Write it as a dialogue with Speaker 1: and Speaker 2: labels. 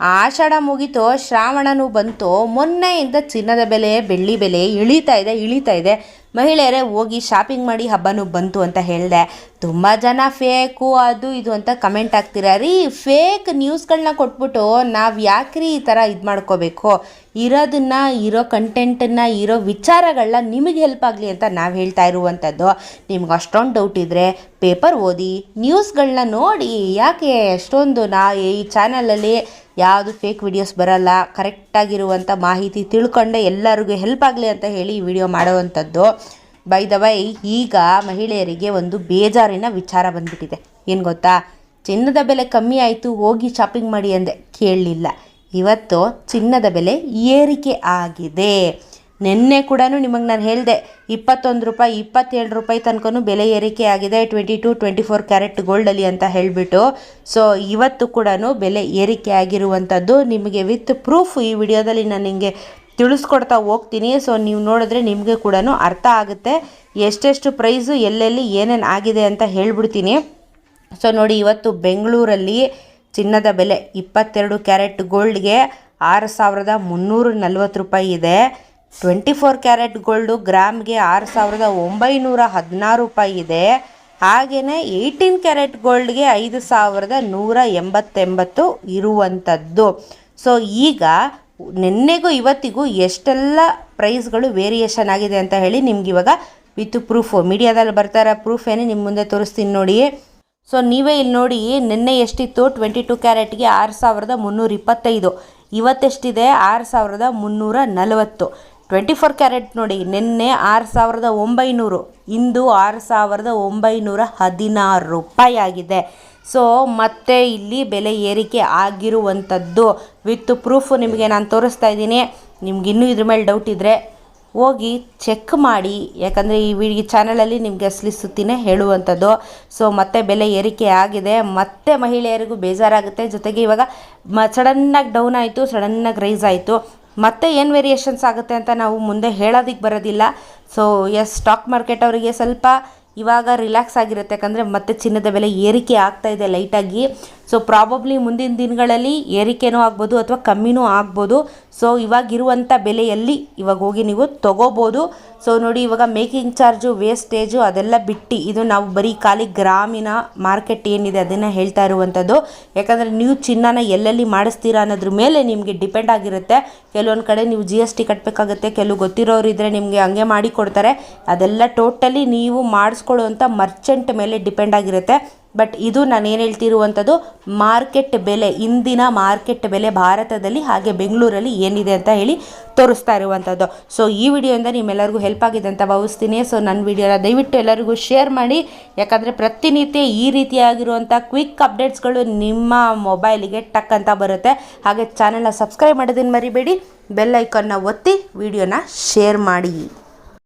Speaker 1: ಆಷಾಢ ಮುಗಿತೋ ಶ್ರಾವಣನು ಬಂತು. ಮೊನ್ನೆಯಿಂದ ಚಿನ್ನದ ಬೆಲೆ ಬೆಳ್ಳಿ ಬೆಲೆ ಇಳೀತಾ ಇದೆ ಇಳೀತಾ ಇದೆ. ಮಹಿಳೆಯರೇ, ಹೋಗಿ ಶಾಪಿಂಗ್ ಮಾಡಿ ಹಬ್ಬನೂ ಬಂತು ಅಂತ ಹೇಳಿದೆ. ತುಂಬ ಜನ ಫೇಕು ಅದು ಇದು ಅಂತ ಕಮೆಂಟ್ ಆಗ್ತೀರ ರೀ ಫೇಕ್ ನ್ಯೂಸ್ಗಳನ್ನ ಕೊಟ್ಬಿಟ್ಟು ನಾವು ಯಾಕ್ರಿ ಈ ಥರ ಇದು ಮಾಡ್ಕೋಬೇಕು? ಇರೋದನ್ನ, ಇರೋ ಕಂಟೆಂಟನ್ನು ಇರೋ ವಿಚಾರಗಳನ್ನ ನಿಮಗೆ ಹೆಲ್ಪ್ ಆಗಲಿ ಅಂತ ನಾವು ಹೇಳ್ತಾ ಇರುವಂಥದ್ದು. ನಿಮ್ಗೆ ಅಷ್ಟೊಂದು ಡೌಟ್ ಇದ್ದರೆ ಪೇಪರ್ ಓದಿ ನ್ಯೂಸ್ಗಳನ್ನ ನೋಡಿ. ಯಾಕೆ ಅಷ್ಟೊಂದು ನಾ ಈ ಚಾನಲಲ್ಲಿ ಯಾವುದು ಫೇಕ್ ವಿಡಿಯೋಸ್ ಬರಲ್ಲ ಕರೆಕ್ಟಾಗಿರುವಂಥ ಮಾಹಿತಿ ತಿಳ್ಕೊಂಡೆ ಎಲ್ಲರಿಗೂ ಹೆಲ್ಪ್ ಆಗಲಿ ಅಂತ ಹೇಳಿ ಈ ವಿಡಿಯೋ ಮಾಡುವಂಥದ್ದು. ಬೈ ದ ವೈ ಈಗ ಮಹಿಳೆಯರಿಗೆ ಒಂದು ಬೇಜಾರಿನ ವಿಚಾರ ಬಂದ್ಬಿಟ್ಟಿದೆ. ಏನು ಗೊತ್ತಾ? ಚಿನ್ನದ ಬೆಲೆ ಕಮ್ಮಿ ಆಯಿತು, ಹೋಗಿ ಶಾಪಿಂಗ್ ಮಾಡಿ ಅಂದೆ. ಕೇಳಲಿಲ್ಲ. ಇವತ್ತು ಚಿನ್ನದ ಬೆಲೆ ಏರಿಕೆ ಆಗಿದೆ. ನಿನ್ನೆ ಕೂಡ ನಿಮಗೆ ನಾನು ಹೇಳಿದೆ, ಇಪ್ಪತ್ತೊಂದು ರೂಪಾಯಿ, ಇಪ್ಪತ್ತೇಳು ರೂಪಾಯಿ ತನಕನೂ ಬೆಲೆ ಏರಿಕೆ ಆಗಿದೆ twenty two twenty four carat ಗೋಲ್ಡಲ್ಲಿ ಅಂತ ಹೇಳಿಬಿಟ್ಟು. ಸೊ ಇವತ್ತು ಕೂಡ ಬೆಲೆ ಏರಿಕೆ ಆಗಿರುವಂಥದ್ದು ನಿಮಗೆ ವಿತ್ ಪ್ರೂಫ್ ಈ ವಿಡಿಯೋದಲ್ಲಿ ನಾನು ನಿಮಗೆ ತಿಳಿಸ್ಕೊಡ್ತಾ ಹೋಗ್ತೀನಿ. ಸೊ ನೀವು ನೋಡಿದ್ರೆ ನಿಮಗೆ ಕೂಡ ಅರ್ಥ ಆಗುತ್ತೆ. ಎಷ್ಟೆಷ್ಟು ಪ್ರೈಸು, ಎಲ್ಲೆಲ್ಲಿ ಏನೇನು ಆಗಿದೆ ಅಂತ ಹೇಳ್ಬಿಡ್ತೀನಿ. ಸೊ ನೋಡಿ, ಇವತ್ತು ಬೆಂಗಳೂರಲ್ಲಿ ಚಿನ್ನದ ಬೆಲೆ ಇಪ್ಪತ್ತೆರಡು ಕ್ಯಾರೆಟ್ ಗೋಲ್ಡ್ಗೆ ಆರು ಸಾವಿರದ ಮುನ್ನೂರ ನಲ್ವತ್ತು ರೂಪಾಯಿ ಇದೆ. ಟ್ವೆಂಟಿ ಫೋರ್ ಕ್ಯಾರೆಟ್ ಗೋಲ್ಡು ಗ್ರಾಮ್ಗೆ ಆರು ಸಾವಿರದ ಒಂಬೈನೂರ ಹದಿನಾರು ರೂಪಾಯಿ ಇದೆ. ಹಾಗೆಯೇ ಏಯ್ಟೀನ್ ಕ್ಯಾರೆಟ್ ಗೋಲ್ಡ್ಗೆ ಐದು ಸಾವಿರದ ನೂರ ಎಂಬತ್ತೆಂಬತ್ತು ಇರುವಂಥದ್ದು. ಸೊ ಈಗ ನಿನ್ನೆಗೂ ಇವತ್ತಿಗೂ ಎಷ್ಟೆಲ್ಲ ಪ್ರೈಸ್ಗಳು ವೇರಿಯೇಷನ್ ಆಗಿದೆ ಅಂತ ಹೇಳಿ ನಿಮ್ಗೆ ಇವಾಗ ವಿತ್ ಪ್ರೂಫು. ಮೀಡಿಯಾದಲ್ಲಿ ಬರ್ತಾರ ಪ್ರೂಫ್ ಏನೇ ನಿಮ್ಮ ಮುಂದೆ ತೋರಿಸ್ತೀನಿ ನೋಡಿ ಸೊ, ನೀವೇ ಇಲ್ಲಿ ನೋಡಿ, ನಿನ್ನೆ ಎಷ್ಟಿತ್ತು? ಟ್ವೆಂಟಿ ಟು ಕ್ಯಾರೆಟ್ಗೆ ಆರು ಸಾವಿರದ ಮುನ್ನೂರ ಇಪ್ಪತ್ತೈದು. ಇವತ್ತೆಷ್ಟಿದೆ? ಆರು ಸಾವಿರದ ಮುನ್ನೂರ ನಲವತ್ತು. ಟ್ವೆಂಟಿ ಫೋರ್ ಕ್ಯಾರೆಟ್ ನೋಡಿ, ನಿನ್ನೆ ಆರು ಸಾವಿರದ ಒಂಬೈನೂರು. ಇಂದು ಆರು ಸಾವಿರದ ಒಂಬೈನೂರ ಹದಿನಾರು ರೂಪಾಯಿ ಆಗಿದೆ. ಸೊ ಮತ್ತೆ ಇಲ್ಲಿ ಬೆಲೆ ಏರಿಕೆ ಆಗಿರುವಂಥದ್ದು. ವಿತ್ ಪ್ರೂಫು ನಿಮಗೆ ನಾನು ತೋರಿಸ್ತಾ ಇದ್ದೀನಿ. ನಿಮ್ಗೆ ಇನ್ನೂ ಇದ್ರ ಮೇಲೆ ಡೌಟ್ ಇದ್ದರೆ ಹೋಗಿ ಚೆಕ್ ಮಾಡಿ. ಯಾಕಂದರೆ ಈ ವಿಡಿಯೋ ಚಾನಲಲ್ಲಿ ನಿಮಗೆ ಅಸಲಿಸುತ್ತೀನೇ ಹೇಳುವಂಥದ್ದು. ಸೊ ಮತ್ತೆ ಬೆಲೆ ಏರಿಕೆ ಆಗಿದೆ. ಮತ್ತೆ ಮಹಿಳೆಯರಿಗೂ ಬೇಜಾರಾಗುತ್ತೆ. ಜೊತೆಗೆ ಇವಾಗ ಮ ಸಡನ್ನಾಗಿ ಡೌನ್ ಆಯಿತು ಸಡನ್ನಾಗಿ ರೈಸ್ ಆಯಿತು. ಮತ್ತೆ ಏನು ವೇರಿಯೇಷನ್ಸ್ ಆಗುತ್ತೆ ಅಂತ ನಾವು ಮುಂದೆ ಹೇಳೋದಕ್ಕೆ ಬರೋದಿಲ್ಲ. ಸೊ ಎಸ್ ಸ್ಟಾಕ್ ಮಾರ್ಕೆಟ್ ಅವರಿಗೆ ಸ್ವಲ್ಪ ಇವಾಗ ರಿಲ್ಯಾಕ್ಸ್ ಆಗಿರುತ್ತೆ. ಯಾಕಂದರೆ ಮತ್ತೆ ಚಿನ್ನದ ಬೆಲೆ ಏರಿಕೆ ಆಗ್ತಾ ಇದೆ ಲೈಟಾಗಿ ಸೊ ಪ್ರಾಬಬ್ಲಿ ಮುಂದಿನ ದಿನಗಳಲ್ಲಿ ಏರಿಕೆನೂ ಆಗ್ಬೋದು ಅಥವಾ ಕಮ್ಮಿನೂ ಆಗ್ಬೋದು. ಸೊ ಇವಾಗಿರುವಂಥ ಬೆಲೆಯಲ್ಲಿ ಇವಾಗ ಹೋಗಿ ನೀವು ತೊಗೋಬೋದು. ಸೊ ನೋಡಿ ಇವಾಗ ಮೇಕಿಂಗ್ ಚಾರ್ಜು ವೇಸ್ಟೇಜು ಅದೆಲ್ಲ ಬಿಟ್ಟು ಇದು ನಾವು ಬರೀ ಖಾಲಿ ಗ್ರಾಮೀಣ ಮಾರ್ಕೆಟ್ ಏನಿದೆ ಅದನ್ನು ಹೇಳ್ತಾ ಇರುವಂಥದ್ದು ಯಾಕಂದರೆ ನೀವು ಚಿನ್ನನ ಎಲ್ಲೆಲ್ಲಿ ಮಾಡಿಸ್ತೀರಾ ಅನ್ನೋದ್ರ ಮೇಲೆ ನಿಮಗೆ ಡಿಪೆಂಡ್ ಆಗಿರುತ್ತೆ. ಕೆಲವೊಂದು ಕಡೆ ನೀವು ಜಿ ಎಸ್ ಟಿ ಕಟ್ಟಬೇಕಾಗುತ್ತೆ ಕೆಲವು ಗೊತ್ತಿರೋರು ಇದ್ದರೆ ನಿಮಗೆ ಹಂಗೆ ಮಾಡಿ ಕೊಡ್ತಾರೆ. ಅದೆಲ್ಲ ಟೋಟಲಿ ನೀವು ಮಾಡಿಸ್ಕೊಳ್ಳುವಂಥ ಮರ್ಚೆಂಟ್ ಮೇಲೆ ಡಿಪೆಂಡ್ ಆಗಿರುತ್ತೆ. ಬಟ್ ಇದು ನಾನು ಏನು ಹೇಳ್ತಿರುವಂಥದ್ದು ಮಾರ್ಕೆಟ್ ಬೆಲೆ, ಇಂದಿನ ಮಾರ್ಕೆಟ್ ಬೆಲೆ ಭಾರತದಲ್ಲಿ ಹಾಗೆ ಬೆಂಗಳೂರಲ್ಲಿ ಏನಿದೆ ಅಂತ ಹೇಳಿ ತೋರಿಸ್ತಾ ಇರುವಂಥದ್ದು ಸೊ ಈ ವಿಡಿಯೋಯಿಂದ ನಿಮ್ಮೆಲ್ಲರಿಗೂ ಹೆಲ್ಪ್ ಆಗಿದೆ ಅಂತ ಭಾವಿಸ್ತೀನಿ. ಸೊ ನನ್ನ ವಿಡಿಯೋನ ದಯವಿಟ್ಟು ಎಲ್ಲರಿಗೂ ಶೇರ್ ಮಾಡಿ. ಯಾಕಂದರೆ ಪ್ರತಿನಿತ್ಯ ಈ ರೀತಿಯಾಗಿರುವಂಥ ಕ್ವಿಕ್ ಅಪ್ಡೇಟ್ಸ್ಗಳು ನಿಮ್ಮ ಮೊಬೈಲಿಗೆ ಟಕ್ ಅಂತ ಬರುತ್ತೆ. ಹಾಗೆ ಚಾನಲ್ನ ಸಬ್ಸ್ಕ್ರೈಬ್ ಮಾಡೋದನ್ನು ಮರಿಬೇಡಿ. ಬೆಲ್ ಐಕನ್ನ ಒತ್ತಿ ವಿಡಿಯೋನ ಶೇರ್ ಮಾಡಿ.